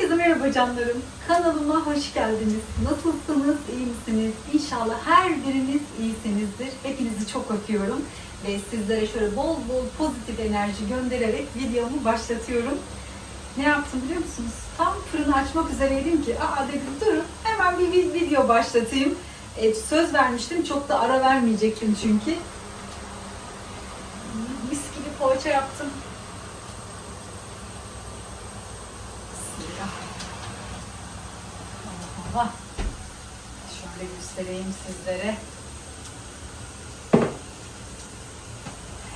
Herkese merhaba canlarım. Kanalıma hoş geldiniz. Nasılsınız? İyi misiniz? İnşallah her biriniz iyisinizdir. Hepinizi çok öpüyorum. Ve sizlere şöyle bol bol pozitif enerji göndererek videomu başlatıyorum. Ne yaptım biliyor musunuz? Tam fırını açmak üzereydim ki aa dedim durun hemen bir vi- video başlatayım. E, söz vermiştim çok da ara vermeyecektim çünkü. Mis gibi poğaça yaptım. Bismillah. Allah. Şöyle göstereyim sizlere.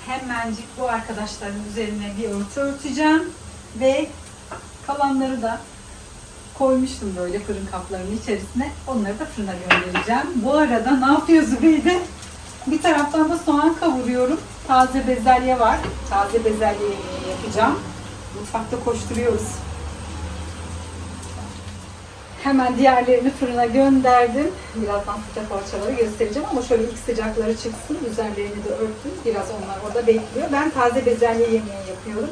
Hemencik bu arkadaşların üzerine bir örtü örteceğim ve kalanları da koymuştum böyle fırın kaplarının içerisine. Onları da fırına göndereceğim. Bu arada ne yapıyor Zübeyde? Bir taraftan da soğan kavuruyorum. Taze bezelye var. Taze bezelye yapacağım. Mutfakta koşturuyoruz. Hemen diğerlerini fırına gönderdim. Birazdan size parçaları göstereceğim ama şöyle ilk sıcakları çıksın. Üzerlerini de örtün. Biraz onlar orada bekliyor. Ben taze bezelye yemeği yapıyorum.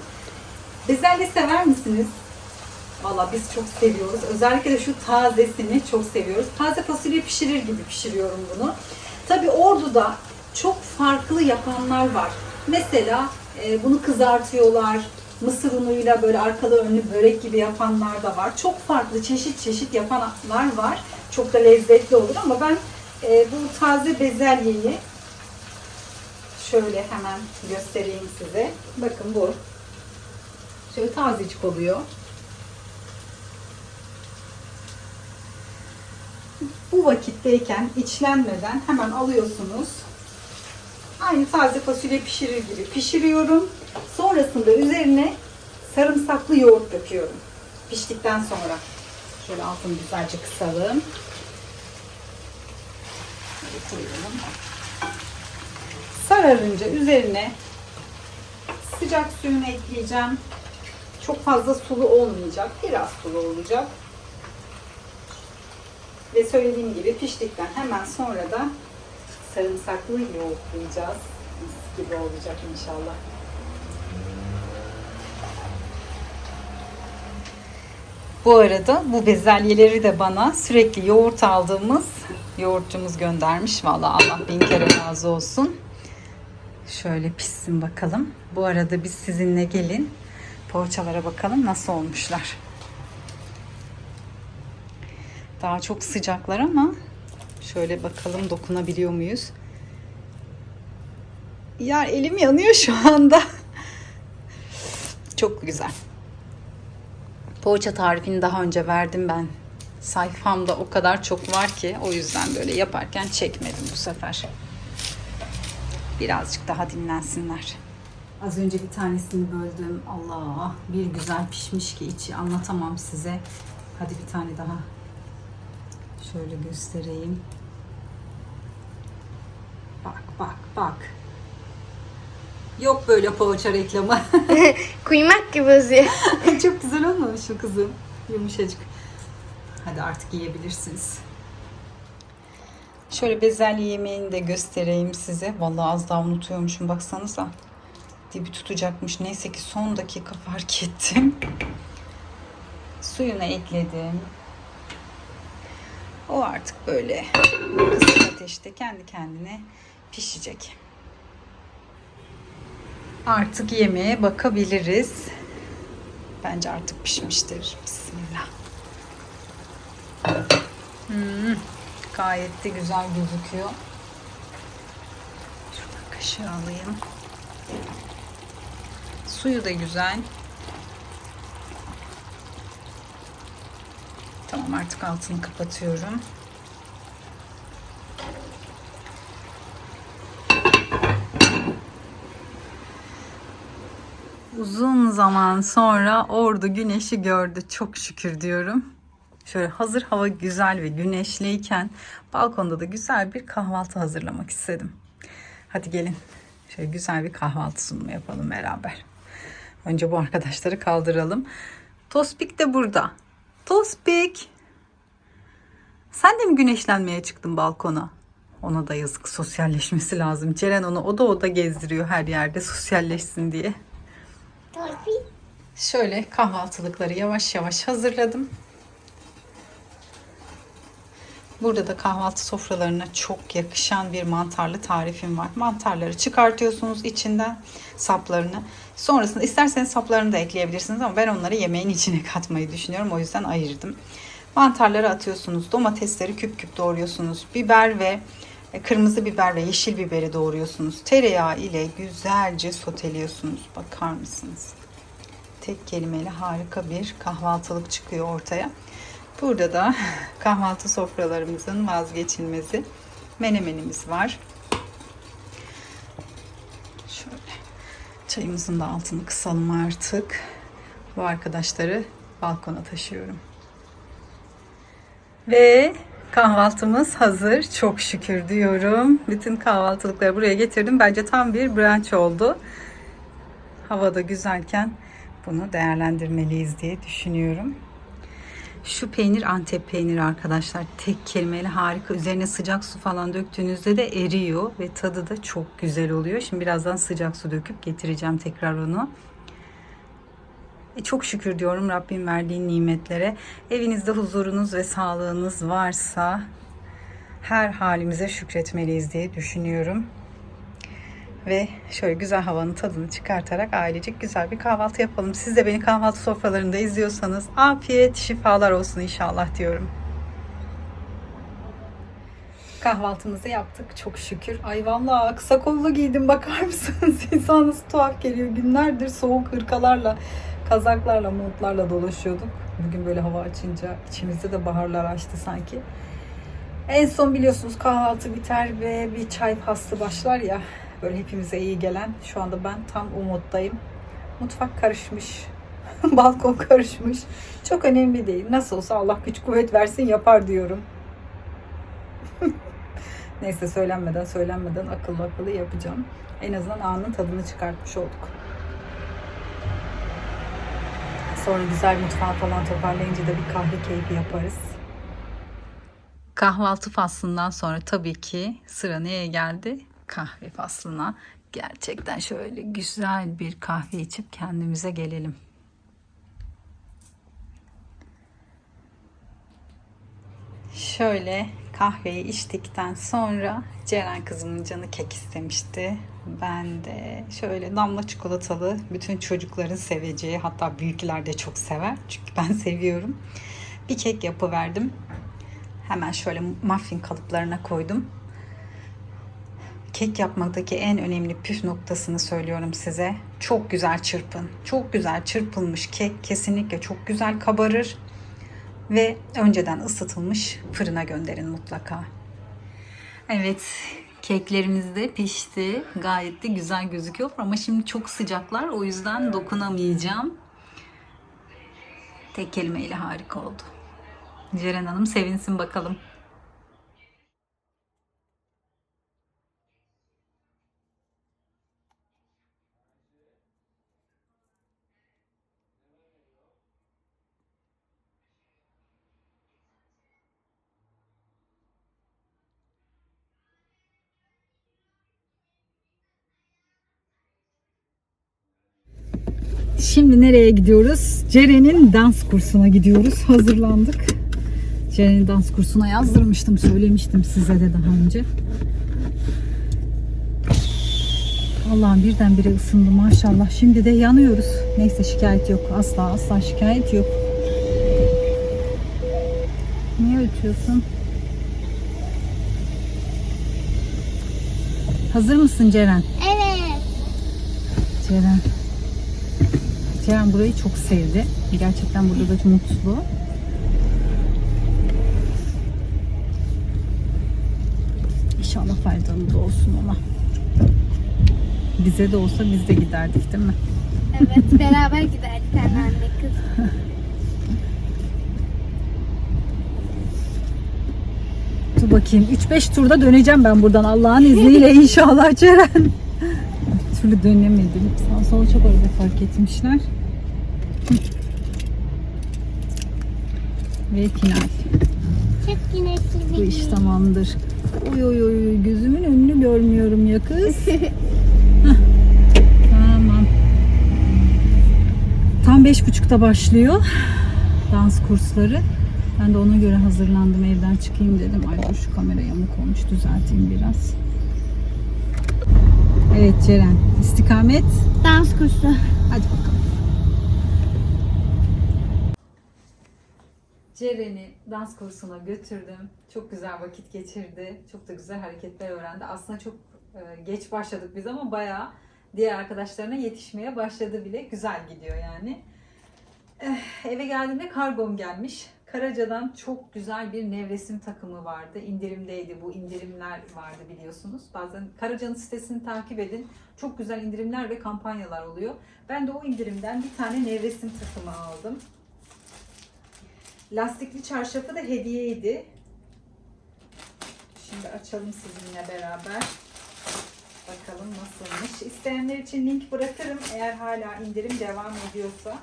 Bezelye sever misiniz? Valla biz çok seviyoruz. Özellikle de şu tazesini çok seviyoruz. Taze fasulye pişirir gibi pişiriyorum bunu. Tabi Ordu'da çok farklı yapanlar var. Mesela e, bunu kızartıyorlar. Mısır unuyla böyle arkalı önlü börek gibi yapanlar da var. Çok farklı çeşit çeşit yapanlar var. Çok da lezzetli olur ama ben e, bu taze bezelyeyi şöyle hemen göstereyim size. Bakın bu. Şöyle tazecik oluyor. Bu vakitteyken içlenmeden hemen alıyorsunuz. Aynı taze fasulye pişirir gibi pişiriyorum. Sonrasında üzerine sarımsaklı yoğurt döküyorum. Piştikten sonra. Şöyle altını güzelce kısalım. Koyalım. Sararınca üzerine sıcak suyunu ekleyeceğim. Çok fazla sulu olmayacak. Biraz sulu olacak. Ve söylediğim gibi piştikten hemen sonra da sarımsaklı yoğurtlayacağız. Mis gibi olacak inşallah. Bu arada bu bezelyeleri de bana sürekli yoğurt aldığımız yoğurtçumuz göndermiş. Vallahi Allah bin kere razı olsun. Şöyle pişsin bakalım. Bu arada biz sizinle gelin poğaçalara bakalım nasıl olmuşlar. Daha çok sıcaklar ama şöyle bakalım dokunabiliyor muyuz? Ya elim yanıyor şu anda. Çok güzel. Poğaça tarifini daha önce verdim ben. Sayfamda o kadar çok var ki o yüzden böyle yaparken çekmedim bu sefer. Birazcık daha dinlensinler. Az önce bir tanesini böldüm. Allah bir güzel pişmiş ki içi anlatamam size. Hadi bir tane daha Şöyle göstereyim. Bak bak bak. Yok böyle poğaça reklamı. Kuymak gibi uzuyor. Çok güzel olmamış mı kızım? Yumuşacık. Hadi artık yiyebilirsiniz. Şöyle bezelye yemeğini de göstereyim size. Vallahi az daha unutuyormuşum baksanıza. Dibi tutacakmış. Neyse ki son dakika fark ettim. Suyunu ekledim. O artık böyle kısık ateşte kendi kendine pişecek. Artık yemeğe bakabiliriz. Bence artık pişmiştir. Bismillah. Hmm, gayet de güzel gözüküyor. Şuradan kaşığı alayım. Suyu da güzel. Tamam artık altını kapatıyorum. Uzun zaman sonra ordu güneşi gördü. Çok şükür diyorum. Şöyle hazır hava güzel ve güneşliyken balkonda da güzel bir kahvaltı hazırlamak istedim. Hadi gelin şöyle güzel bir kahvaltı sunumu yapalım beraber. Önce bu arkadaşları kaldıralım. Tospik de burada. Tospik. Sen de mi güneşlenmeye çıktın balkona? Ona da yazık sosyalleşmesi lazım. Ceren onu oda oda gezdiriyor her yerde sosyalleşsin diye. Şöyle kahvaltılıkları yavaş yavaş hazırladım. Burada da kahvaltı sofralarına çok yakışan bir mantarlı tarifim var. Mantarları çıkartıyorsunuz içinden saplarını. Sonrasında isterseniz saplarını da ekleyebilirsiniz ama ben onları yemeğin içine katmayı düşünüyorum. O yüzden ayırdım. Mantarları atıyorsunuz. Domatesleri küp küp doğruyorsunuz. Biber ve kırmızı biber ve yeşil biberi doğruyorsunuz. Tereyağı ile güzelce soteliyorsunuz. Bakar mısınız? Tek kelimeyle harika bir kahvaltılık çıkıyor ortaya. Burada da kahvaltı sofralarımızın vazgeçilmezi menemenimiz var. Şöyle çayımızın da altını kısalım artık. Bu arkadaşları balkona taşıyorum. Ve kahvaltımız hazır. Çok şükür diyorum. Bütün kahvaltılıkları buraya getirdim. Bence tam bir brunch oldu. Havada güzelken bunu değerlendirmeliyiz diye düşünüyorum. Şu peynir Antep peyniri arkadaşlar. Tek kelimeyle harika. Üzerine sıcak su falan döktüğünüzde de eriyor ve tadı da çok güzel oluyor. Şimdi birazdan sıcak su döküp getireceğim tekrar onu. E çok şükür diyorum Rabbim verdiği nimetlere. Evinizde huzurunuz ve sağlığınız varsa her halimize şükretmeliyiz diye düşünüyorum. Ve şöyle güzel havanın tadını çıkartarak ailecek güzel bir kahvaltı yapalım. Siz de beni kahvaltı sofralarında izliyorsanız afiyet, şifalar olsun inşallah diyorum. Kahvaltımızı yaptık çok şükür. Ay vallahi kısa kollu giydim bakar mısınız? İnsan nasıl tuhaf geliyor. Günlerdir soğuk hırkalarla, kazaklarla, montlarla dolaşıyorduk. Bugün böyle hava açınca içimizde de baharlar açtı sanki. En son biliyorsunuz kahvaltı biter ve bir çay faslı başlar ya. Böyle hepimize iyi gelen. Şu anda ben tam o moddayım. Mutfak karışmış. Balkon karışmış. Çok önemli değil. Nasıl olsa Allah güç kuvvet versin yapar diyorum. Neyse söylenmeden söylenmeden akıllı akıllı yapacağım. En azından anın tadını çıkartmış olduk. Sonra güzel mutfağı falan toparlayınca da bir kahve keyfi yaparız. Kahvaltı faslından sonra tabii ki sıra neye geldi? Kahve faslına. Gerçekten şöyle güzel bir kahve içip kendimize gelelim. Şöyle kahveyi içtikten sonra Ceren kızımın canı kek istemişti. Ben de şöyle damla çikolatalı bütün çocukların seveceği hatta büyükler de çok sever. Çünkü ben seviyorum. Bir kek yapıverdim. Hemen şöyle muffin kalıplarına koydum. Kek yapmaktaki en önemli püf noktasını söylüyorum size. Çok güzel çırpın. Çok güzel çırpılmış kek kesinlikle çok güzel kabarır ve önceden ısıtılmış fırına gönderin mutlaka. Evet, keklerimiz de pişti. Gayet de güzel gözüküyor ama şimdi çok sıcaklar o yüzden dokunamayacağım. Tek kelimeyle harika oldu. Ceren Hanım sevinsin bakalım. Şimdi nereye gidiyoruz? Ceren'in dans kursuna gidiyoruz. Hazırlandık. Ceren'in dans kursuna yazdırmıştım. Söylemiştim size de daha önce. Allah'ım birdenbire ısındı maşallah. Şimdi de yanıyoruz. Neyse şikayet yok. Asla asla şikayet yok. Niye ötüyorsun? Hazır mısın Ceren? Evet. Ceren. Ceren burayı çok sevdi. Gerçekten burada da mutlu. İnşallah faydalı da olsun ona. Bize de olsa biz de giderdik değil mi? Evet beraber giderdik anneanne kız. Dur bakayım. 3-5 turda döneceğim ben buradan Allah'ın izniyle inşallah Ceren. Türlü dönemedim. Sağ sola çok arada fark etmişler. Ve final. Çok güneşli Bu iş tamamdır. Oy oy oy gözümün önünü görmüyorum ya kız. Tamam. Tam beş buçukta başlıyor dans kursları. Ben de ona göre hazırlandım evden çıkayım dedim. Ay dur şu kamera yamuk olmuş düzelteyim biraz. Evet Ceren istikamet Dans kursu. hadi bakalım. Ceren'i dans kursuna götürdüm. Çok güzel vakit geçirdi. Çok da güzel hareketler öğrendi. Aslında çok e, geç başladık biz ama bayağı diğer arkadaşlarına yetişmeye başladı bile. Güzel gidiyor yani. Eh, eve geldiğimde kargom gelmiş. Karaca'dan çok güzel bir nevresim takımı vardı. İndirimdeydi. Bu indirimler vardı biliyorsunuz. Bazen Karaca'nın sitesini takip edin. Çok güzel indirimler ve kampanyalar oluyor. Ben de o indirimden bir tane nevresim takımı aldım. Lastikli çarşafı da hediyeydi. Şimdi açalım sizinle beraber. Bakalım nasılmış. İsteyenler için link bırakırım eğer hala indirim devam ediyorsa.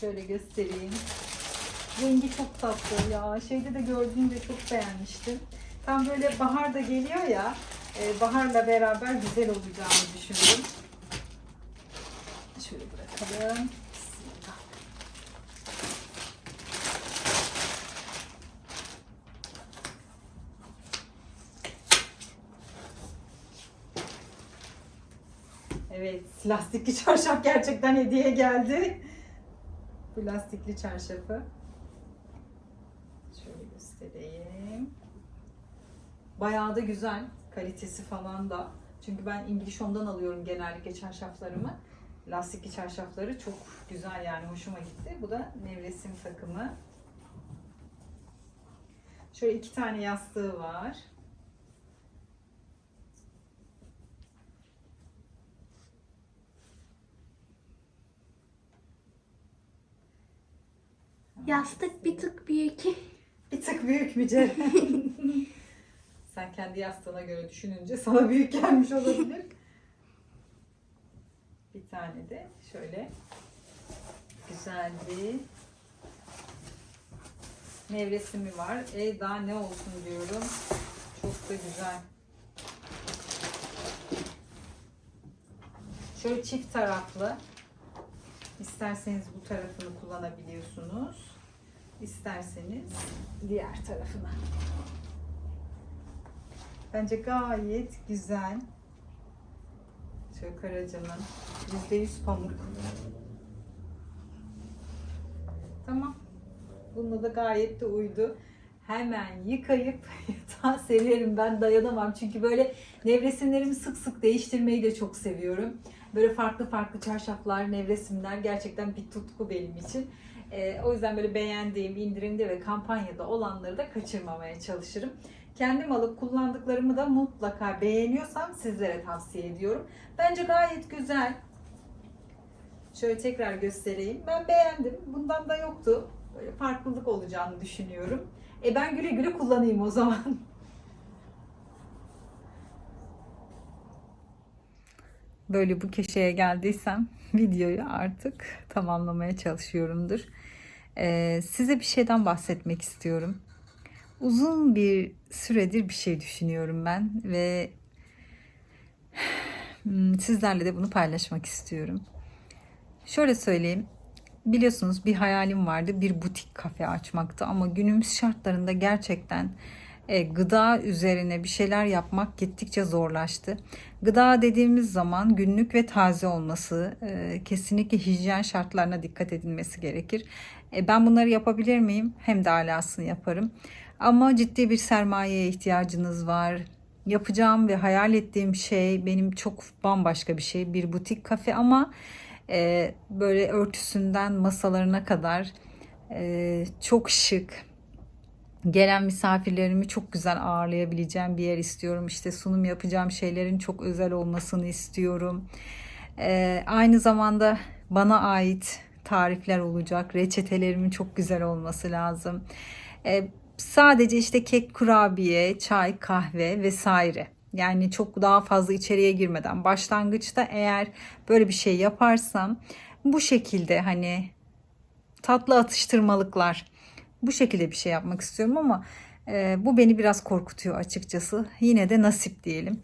Şöyle göstereyim. Rengi çok tatlı ya. Şeyde de gördüğümde çok beğenmiştim. Tam böyle bahar da geliyor ya. e, baharla beraber güzel olacağını düşündüm. Şöyle bırakalım. Evet, lastikli çarşaf gerçekten hediye geldi. Bu lastikli çarşafı. Şöyle göstereyim. Bayağı da güzel. Kalitesi falan da. Çünkü ben İngiliz Home'dan alıyorum genellikle çarşaflarımı. Lastikli çarşafları çok güzel yani hoşuma gitti. Bu da nevresim takımı. Şöyle iki tane yastığı var. Yastık bir tık büyük. Bir tık büyük mü Ceren? Sen kendi yastığına göre düşününce sana büyük gelmiş olabilir. Bir tane de şöyle güzel bir nevresimi var. E daha ne olsun diyorum. Çok da güzel. Şöyle çift taraflı. İsterseniz bu tarafını kullanabiliyorsunuz. İsterseniz diğer tarafına. Bence gayet güzel. Şöyle Karaca'nın %100 pamuk. Tamam. Bununla da gayet de uydu. Hemen yıkayıp yatağa sererim. Ben dayanamam. Çünkü böyle nevresimlerimi sık sık değiştirmeyi de çok seviyorum. Böyle farklı farklı çarşaflar, nevresimler gerçekten bir tutku benim için. Ee, o yüzden böyle beğendiğim, indirimde ve kampanyada olanları da kaçırmamaya çalışırım. Kendim alıp kullandıklarımı da mutlaka beğeniyorsam sizlere tavsiye ediyorum. Bence gayet güzel. Şöyle tekrar göstereyim. Ben beğendim. Bundan da yoktu. Böyle farklılık olacağını düşünüyorum. E ben güle güle kullanayım o zaman. Böyle bu köşeye geldiysem videoyu artık tamamlamaya çalışıyorumdur. Ee, size bir şeyden bahsetmek istiyorum. Uzun bir süredir bir şey düşünüyorum ben ve hmm, sizlerle de bunu paylaşmak istiyorum. Şöyle söyleyeyim. Biliyorsunuz bir hayalim vardı bir butik kafe açmakta ama günümüz şartlarında gerçekten e, gıda üzerine bir şeyler yapmak gittikçe zorlaştı. Gıda dediğimiz zaman günlük ve taze olması, e, kesinlikle hijyen şartlarına dikkat edilmesi gerekir. E, ben bunları yapabilir miyim? Hem de alasını yaparım. Ama ciddi bir sermayeye ihtiyacınız var. Yapacağım ve hayal ettiğim şey benim çok bambaşka bir şey. Bir butik kafe ama böyle örtüsünden masalarına kadar çok şık. Gelen misafirlerimi çok güzel ağırlayabileceğim bir yer istiyorum. İşte sunum yapacağım şeylerin çok özel olmasını istiyorum. E, aynı zamanda bana ait tarifler olacak. Reçetelerimin çok güzel olması lazım. E, sadece işte kek, kurabiye, çay, kahve vesaire. Yani çok daha fazla içeriye girmeden başlangıçta eğer böyle bir şey yaparsam bu şekilde hani tatlı atıştırmalıklar. Bu şekilde bir şey yapmak istiyorum ama e, bu beni biraz korkutuyor açıkçası. Yine de nasip diyelim.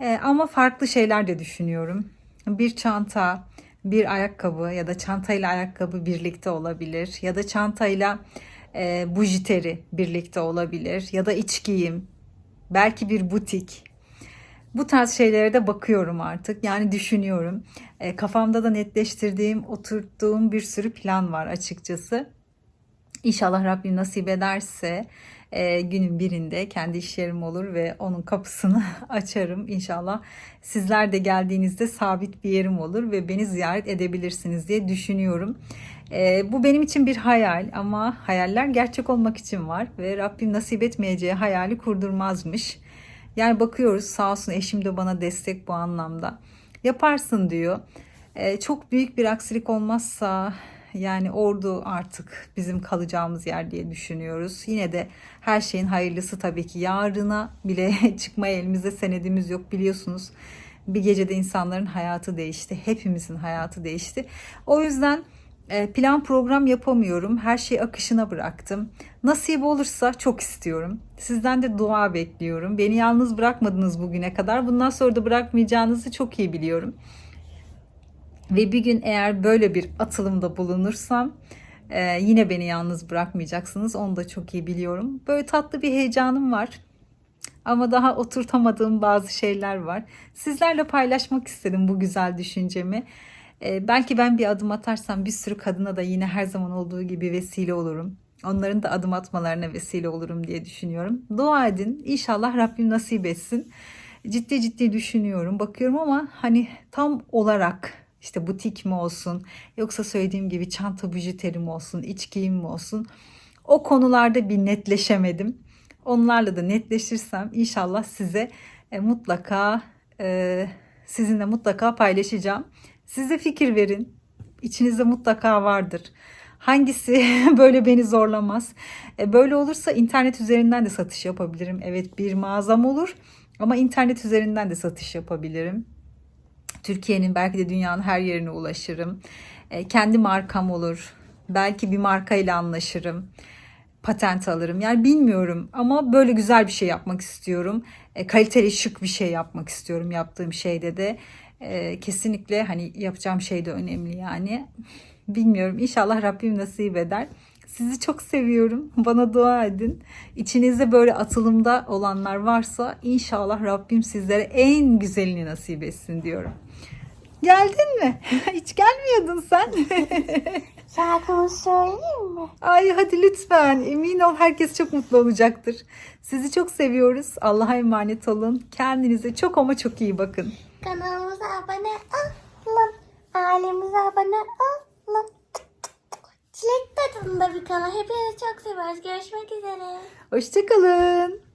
E, ama farklı şeyler de düşünüyorum. Bir çanta, bir ayakkabı ya da çantayla ayakkabı birlikte olabilir. Ya da çantayla e, bujiteri birlikte olabilir. Ya da iç giyim. Belki bir butik. Bu tarz şeylere de bakıyorum artık. Yani düşünüyorum. E, kafamda da netleştirdiğim, oturttuğum bir sürü plan var açıkçası. İnşallah Rabbim nasip ederse e, günün birinde kendi iş yerim olur ve onun kapısını açarım inşallah. Sizler de geldiğinizde sabit bir yerim olur ve beni ziyaret edebilirsiniz diye düşünüyorum. E, bu benim için bir hayal ama hayaller gerçek olmak için var ve Rabbim nasip etmeyeceği hayali kurdurmazmış. Yani bakıyoruz sağ olsun eşim de bana destek bu anlamda. Yaparsın diyor. E, çok büyük bir aksilik olmazsa yani ordu artık bizim kalacağımız yer diye düşünüyoruz. Yine de her şeyin hayırlısı tabii ki. Yarına bile çıkmaya elimizde senedimiz yok biliyorsunuz. Bir gecede insanların hayatı değişti. Hepimizin hayatı değişti. O yüzden e, plan program yapamıyorum. Her şeyi akışına bıraktım. Nasip olursa çok istiyorum. Sizden de dua bekliyorum. Beni yalnız bırakmadınız bugüne kadar. Bundan sonra da bırakmayacağınızı çok iyi biliyorum. Ve bir gün eğer böyle bir atılımda bulunursam e, yine beni yalnız bırakmayacaksınız. Onu da çok iyi biliyorum. Böyle tatlı bir heyecanım var. Ama daha oturtamadığım bazı şeyler var. Sizlerle paylaşmak istedim bu güzel düşüncemi. E, belki ben bir adım atarsam bir sürü kadına da yine her zaman olduğu gibi vesile olurum. Onların da adım atmalarına vesile olurum diye düşünüyorum. Dua edin. İnşallah Rabbim nasip etsin. Ciddi ciddi düşünüyorum. Bakıyorum ama hani tam olarak işte butik mi olsun yoksa söylediğim gibi çanta bujiteri mi olsun, iç giyim mi olsun o konularda bir netleşemedim. Onlarla da netleşirsem inşallah size e, mutlaka e, sizinle mutlaka paylaşacağım. Siz de fikir verin. İçinizde mutlaka vardır. Hangisi böyle beni zorlamaz? E, böyle olursa internet üzerinden de satış yapabilirim. Evet bir mağazam olur ama internet üzerinden de satış yapabilirim. Türkiye'nin belki de dünyanın her yerine ulaşırım. E, kendi markam olur. Belki bir markayla anlaşırım. Patent alırım. Yani bilmiyorum ama böyle güzel bir şey yapmak istiyorum. E, kaliteli şık bir şey yapmak istiyorum yaptığım şeyde de. E, kesinlikle hani yapacağım şey de önemli yani. Bilmiyorum İnşallah Rabbim nasip eder. Sizi çok seviyorum. Bana dua edin. İçinizde böyle atılımda olanlar varsa inşallah Rabbim sizlere en güzelini nasip etsin diyorum. Geldin mi? Hiç gelmiyordun sen. Şarkımı söyleyeyim mi? Ay hadi lütfen. Emin ol herkes çok mutlu olacaktır. Sizi çok seviyoruz. Allah'a emanet olun. Kendinize çok ama çok iyi bakın. Kanalımıza abone olun. Ailemize abone olun. Çilek tadında bir kanal. Hepinizi çok seviyoruz. Görüşmek üzere. Hoşçakalın.